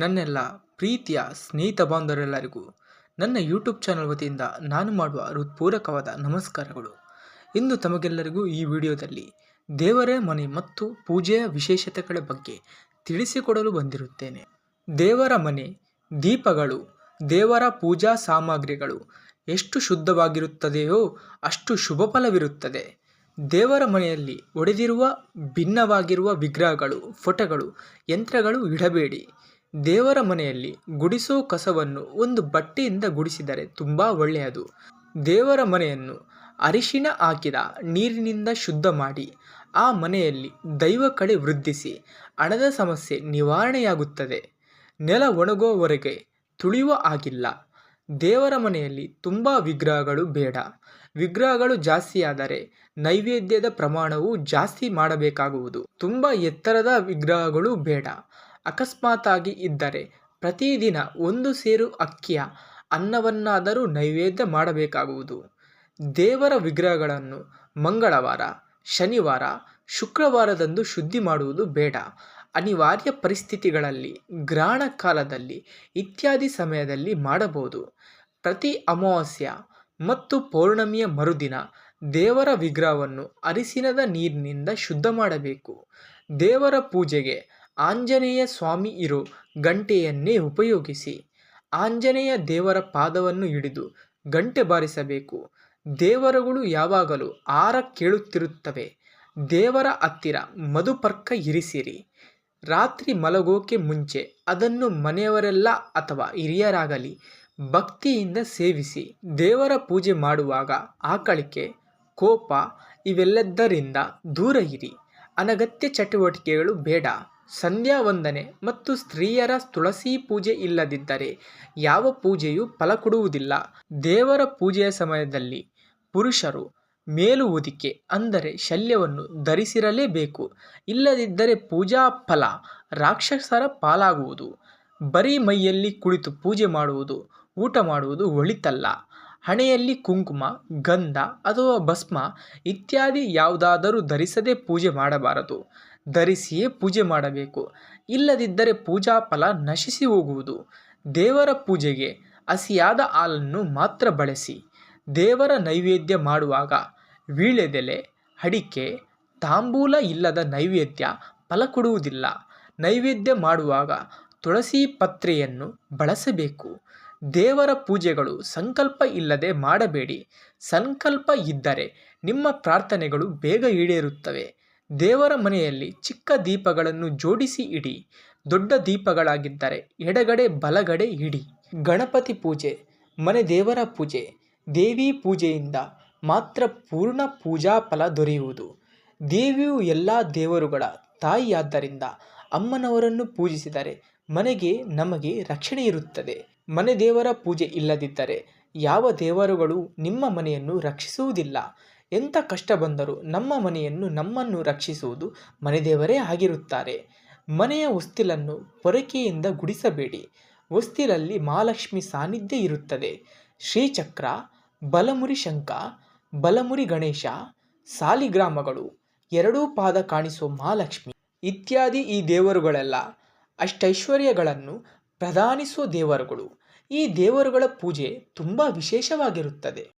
ನನ್ನೆಲ್ಲ ಪ್ರೀತಿಯ ಸ್ನೇಹಿತ ಬಾಂಧವರೆಲ್ಲರಿಗೂ ನನ್ನ ಯೂಟ್ಯೂಬ್ ಚಾನಲ್ ವತಿಯಿಂದ ನಾನು ಮಾಡುವ ಹೃತ್ಪೂರ್ವಕವಾದ ನಮಸ್ಕಾರಗಳು. ಇಂದು ತಮಗೆಲ್ಲರಿಗೂ ಈ ವಿಡಿಯೋದಲ್ಲಿ ದೇವರ ಮನೆ ಮತ್ತು ಪೂಜೆಯ ವಿಶೇಷತೆಗಳ ಬಗ್ಗೆ ತಿಳಿಸಿಕೊಡಲು ಬಂದಿರುತ್ತೇನೆ. ದೇವರ ಮನೆ, ದೀಪಗಳು, ದೇವರ ಪೂಜಾ ಸಾಮಗ್ರಿಗಳು ಎಷ್ಟು ಶುದ್ಧವಾಗಿರುತ್ತದೆಯೋ ಅಷ್ಟು ಶುಭ ಫಲವಿರುತ್ತದೆ. ದೇವರ ಮನೆಯಲ್ಲಿ ಒಡೆದಿರುವ ಭಿನ್ನವಾಗಿರುವ ವಿಗ್ರಹಗಳು, ಫೋಟೋಗಳು, ಯಂತ್ರಗಳು ಇಡಬೇಡಿ. ದೇವರ ಮನೆಯಲ್ಲಿ ಗುಡಿಸೋ ಕಸವನ್ನು ಒಂದು ಬಟ್ಟೆಯಿಂದ ಗುಡಿಸಿದರೆ ತುಂಬ ಒಳ್ಳೆಯದು. ದೇವರ ಮನೆಯನ್ನು ಅರಿಶಿನ ಹಾಕಿದ ನೀರಿನಿಂದ ಶುದ್ಧ ಮಾಡಿ, ಆ ಮನೆಯಲ್ಲಿ ದೈವ ಕಡೆ ವೃದ್ಧಿಸಿ, ಹಣದ ಸಮಸ್ಯೆ ನಿವಾರಣೆಯಾಗುತ್ತದೆ. ನೆಲ ಒಣಗುವವರೆಗೆ ತುಳಿಯುವ ಆಗಿಲ್ಲ ದೇವರ ಮನೆಯಲ್ಲಿ ತುಂಬ ವಿಗ್ರಹಗಳು ಬೇಡ. ವಿಗ್ರಹಗಳು ಜಾಸ್ತಿಯಾದರೆ ನೈವೇದ್ಯದ ಪ್ರಮಾಣವು ಜಾಸ್ತಿ ಮಾಡಬೇಕಾಗುವುದು. ತುಂಬ ಎತ್ತರದ ವಿಗ್ರಹಗಳು ಬೇಡ. ಅಕಸ್ಮಾತಾಗಿ ಇದ್ದರೆ ಪ್ರತಿದಿನ ಒಂದು ಸೇರು ಅಕ್ಕಿಯ ಅನ್ನವನ್ನಾದರೂ ನೈವೇದ್ಯ ಮಾಡಬೇಕಾಗುವುದು. ದೇವರ ವಿಗ್ರಹಗಳನ್ನು ಮಂಗಳವಾರ, ಶನಿವಾರ, ಶುಕ್ರವಾರದಂದು ಶುದ್ಧಿ ಮಾಡುವುದು ಬೇಡ. ಅನಿವಾರ್ಯ ಪರಿಸ್ಥಿತಿಗಳಲ್ಲಿ ಗ್ರಹಣ ಕಾಲದಲ್ಲಿ, ಇತ್ಯಾದಿ ಸಮಯದಲ್ಲಿ ಮಾಡಬಹುದು. ಪ್ರತಿ ಅಮಾವಾಸ್ಯ ಮತ್ತು ಪೌರ್ಣಮಿಯ ಮರುದಿನ ದೇವರ ವಿಗ್ರಹವನ್ನು ಅರಿಸಿನದ ನೀರಿನಿಂದ ಶುದ್ಧ ಮಾಡಬೇಕು. ದೇವರ ಪೂಜೆಗೆ ಆಂಜನೇಯ ಸ್ವಾಮಿ ಇರೋ, ಗಂಟೆಯನ್ನೇ ಉಪಯೋಗಿಸಿ. ಆಂಜನೇಯ ದೇವರ ಪಾದವನ್ನು ಹಿಡಿದು ಗಂಟೆ ಬಾರಿಸಬೇಕು. ದೇವರುಗಳು ಯಾವಾಗಲೂ ಆರ ಕೇಳುತ್ತಿರುತ್ತವೆ. ದೇವರ ಹತ್ತಿರ ಮಧುಪರ್ಕ ಇರಿಸಿರಿ. ರಾತ್ರಿ ಮಲಗೋಕೆ ಮುಂಚೆ ಅದನ್ನು ಮನೆಯವರೆಲ್ಲ ಅಥವಾ ಹಿರಿಯರಾಗಲಿ ಭಕ್ತಿಯಿಂದ ಸೇವಿಸಿ ದೇವರ ಪೂಜೆ ಮಾಡುವಾಗ ಆಕಳಿಕೆ, ಕೋಪ ಇವೆಲ್ಲದರಿಂದ ದೂರ ಇರಿ. ಅನಗತ್ಯ ಚಟುವಟಿಕೆಗಳು ಬೇಡ. ಸಂಧ್ಯಾ ವಂದನೆ ಮತ್ತು ಸ್ತ್ರೀಯರ ತುಳಸಿ ಪೂಜೆ ಇಲ್ಲದಿದ್ದರೆ ಯಾವ ಪೂಜೆಯೂ ಫಲ ಕೊಡುವುದಿಲ್ಲ. ದೇವರ ಪೂಜೆಯ ಸಮಯದಲ್ಲಿ ಪುರುಷರು ಮೇಲು ಹೊದಿಕೆ ಅಂದರೆ ಶಲ್ಯವನ್ನು ಧರಿಸಿರಲೇಬೇಕು. ಇಲ್ಲದಿದ್ದರೆ ಪೂಜಾ ಫಲ ರಾಕ್ಷಸರ ಪಾಲಾಗುವುದು. ಬರೀ ಮೈಯಲ್ಲಿ ಕುಳಿತು ಪೂಜೆ ಮಾಡುವುದು, ಊಟ ಮಾಡುವುದು ಒಳಿತಲ್ಲ. ಹಣೆಯಲ್ಲಿ ಕುಂಕುಮ, ಗಂಧ ಅಥವಾ ಭಸ್ಮ ಇತ್ಯಾದಿ ಯಾವುದಾದರೂ ಧರಿಸದೆ ಪೂಜೆ ಮಾಡಬಾರದು. ಧರಿಸಿಯೇ ಪೂಜೆ ಮಾಡಬೇಕು. ಇಲ್ಲದಿದ್ದರೆ ಪೂಜಾ ಫಲ ನಶಿಸಿ ಹೋಗುವುದು. ದೇವರ ಪೂಜೆಗೆ ಹಸಿಯಾದ ಹಾಲನ್ನು ಮಾತ್ರ ಬಳಸಿ. ದೇವರ ನೈವೇದ್ಯ ಮಾಡುವಾಗ ವೀಳೆದೆಲೆ ಅಡಿಕೆ, ತಾಂಬೂಲ ಇಲ್ಲದ ನೈವೇದ್ಯ ಫಲ ಕೊಡುವುದಿಲ್ಲ. ನೈವೇದ್ಯ ಮಾಡುವಾಗ ತುಳಸಿ ಪತ್ರೆಯನ್ನು ಬಳಸಬೇಕು. ದೇವರ ಪೂಜೆಗಳು ಸಂಕಲ್ಪ ಇಲ್ಲದೆ ಮಾಡಬೇಡಿ. ಸಂಕಲ್ಪ ಇದ್ದರೆ ನಿಮ್ಮ ಪ್ರಾರ್ಥನೆಗಳು ಬೇಗ ಈಡೇರುತ್ತವೆ. ದೇವರ ಮನೆಯಲ್ಲಿ ಚಿಕ್ಕ ದೀಪಗಳನ್ನು ಜೋಡಿಸಿ ಇಡಿ, ದೊಡ್ಡ ದೀಪಗಳಾಗಿದ್ದರೆ ಎಡಗಡೆ ಬಲಗಡೆ ಇಡಿ. ಗಣಪತಿ ಪೂಜೆ, ಮನೆ ದೇವರ ಪೂಜೆ, ದೇವಿ ಪೂಜೆಯಿಂದ ಮಾತ್ರ ಪೂರ್ಣ ಪೂಜಾ ಫಲ ದೊರೆಯುವುದು. ದೇವಿಯು ಎಲ್ಲ ದೇವರುಗಳ ತಾಯಿಯಾದ್ದರಿಂದ ಅಮ್ಮನವರನ್ನು ಪೂಜಿಸಿದರೆ ಮನೆಗೆ ನಮಗೆ ರಕ್ಷಣೆ ಇರುತ್ತದೆ. ಮನೆ ದೇವರ ಪೂಜೆ ಇಲ್ಲದಿದ್ದರೆ ಯಾವ ದೇವರುಗಳು ನಿಮ್ಮ ಮನೆಯನ್ನು ರಕ್ಷಿಸುವುದಿಲ್ಲ. ಎಂಥ ಕಷ್ಟ ಬಂದರೂ ನಮ್ಮ ಮನೆಯನ್ನು ನಮ್ಮನ್ನು ರಕ್ಷಿಸುವುದು ಮನೆದೇವರೇ ಆಗಿರುತ್ತಾರೆ. ಮನೆಯ ಹೊಸ್ತಿಲನ್ನು ಪೊರಕೆಯಿಂದ ಗುಡಿಸಬೇಡಿ. ಹೊಸ್ತಿಲಲ್ಲಿ ಮಹಾಲಕ್ಷ್ಮಿ ಸಾನ್ನಿಧ್ಯ ಇರುತ್ತದೆ. ಶ್ರೀಚಕ್ರ, ಬಲಮುರಿ ಶಂಖ, ಬಲಮುರಿ ಗಣೇಶ, ಸಾಲಿಗ್ರಾಮಗಳು, ಎರಡೂ ಪಾದ ಕಾಣಿಸುವ ಮಹಾಲಕ್ಷ್ಮಿ ಇತ್ಯಾದಿ ಈ ದೇವರುಗಳೆಲ್ಲ ಅಷ್ಟೈಶ್ವರ್ಯಗಳನ್ನು ಪ್ರಧಾನಿಸುವ ದೇವರುಗಳು. ಈ ದೇವರುಗಳ ಪೂಜೆ ತುಂಬ ವಿಶೇಷವಾಗಿರುತ್ತದೆ.